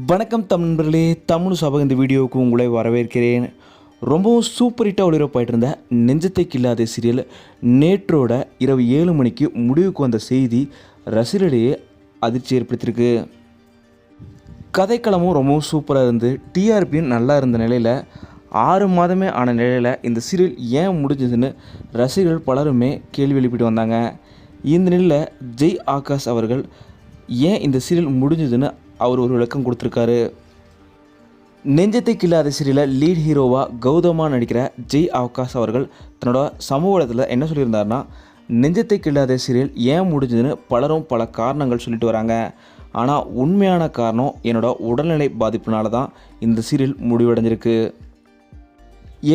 வணக்கம் தமிழர்களே தமிழ் சபக இந்த வீடியோவுக்கு உங்களை வரவேற்கிறேன். ரொம்பவும் சூப்பர் ஹிட்டாக ஒளிபரப்பாயிட்டு இருந்த நெஞ்சத்தை கில்லாத சீரியல் நேற்றோட இரவு ஏழு மணிக்கு முடிவுக்கு வந்த செய்தி ரசிகர்களிடையே அதிர்ச்சி ஏற்படுத்தியிருக்கு. கதைக்களமும் ரொம்பவும் சூப்பராக இருந்து டிஆர்பியும் நல்லா இருந்த நிலையில் ஆறு மாதமே ஆன நிலையில் இந்த சீரியல் ஏன் முடிஞ்சதுன்னு ரசிகர்கள் பலருமே கேள்வி எழுப்பிட்டு வந்தாங்க. இந்த நிலையில் ஜெய் ஆகாஷ் அவர்கள் ஏன் இந்த சீரியல் முடிஞ்சதுன்னு அவர் ஒரு விளக்கம் கொடுத்துருக்காரு. நெஞ்சத்தை கில்லாத சீரியலில் லீட் ஹீரோவாக கௌதமாக நடிக்கிற ஜெய் அவகாஷ் அவர்கள் தன்னோட சமூக வலைத்தளத்தில் என்ன சொல்லியிருந்தாருன்னா நெஞ்சத்தை கில்லாத சீரியல் ஏன் முடிஞ்சதுன்னு பலரும் பல காரணங்கள் சொல்லிட்டு வராங்க. ஆனால் உண்மையான காரணம் என்னோட உடல்நிலை பாதிப்புனால தான் இந்த சீரியல் முடிவடைஞ்சிருக்கு.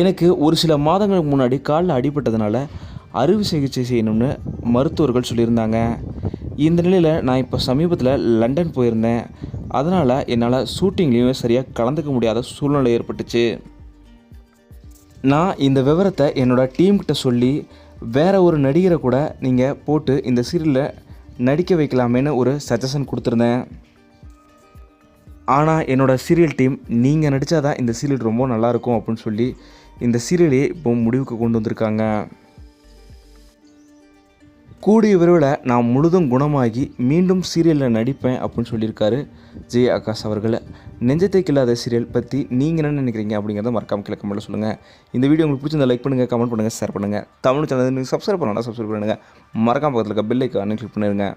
எனக்கு ஒரு சில மாதங்களுக்கு முன்னாடி காலில் அடிபட்டதுனால அறுவை சிகிச்சை செய்யணும்னு மருத்துவர்கள் சொல்லியிருந்தாங்க. இந்த நிலையில் நான் இப்போ சமீபத்தில் லண்டன் போயிருந்தேன். அதனால் என்னால் ஷூட்டிங்லேயும் சரியாக கலந்துக்க முடியாத சூழ்நிலை ஏற்பட்டுச்சு. நான் இந்த விவரத்தை என்னோட டீம்கிட்ட சொல்லி வேற ஒரு நடிகரை கூட நீங்கள் போட்டு இந்த சீரியலில் நடிக்க வைக்கலாமேன்னு ஒரு சஜஷன் கொடுத்துருந்தேன். ஆனால் என்னோட சீரியல் டீம் நீங்கள் நடித்தா தான் இந்த சீரியல் ரொம்ப நல்லாயிருக்கும் அப்படின்னு சொல்லி இந்த சீரியலையே இப்போ முடிவுக்கு கொண்டு வந்திருக்காங்க. கூடிய விரைவில் நான் முழுதும் குணமாகி மீண்டும் சீரியலில் நடிப்பேன் அப்படின்னு சொல்லியிருக்காரு ஜெய் ஆகாஷ் அவர்களை. நெஞ்சத்தை கில்லாத சீரியல் பற்றி நீங்கள் என்ன நினைக்கிறீங்க அப்படிங்கிறத மறக்காமல் கீழே கமெண்ட்டில் சொல்லுங்கள் இந்த வீடியோ உங்களுக்கு பிடிச்சிருந்தா லைக் பண்ணுங்கள் கமெண்ட் பண்ணுங்கள் ஷேர் பண்ணுங்கள் தமிழ் சேனல் சப்ஸ்கிரைப் பண்ணலாம் சப்ஸ்கிரைப் பண்ணுங்கள் மறக்காம பக்கத்தில் இருக்க பெல் ஐக்கானு கிளிக் பண்ணிடுங்க.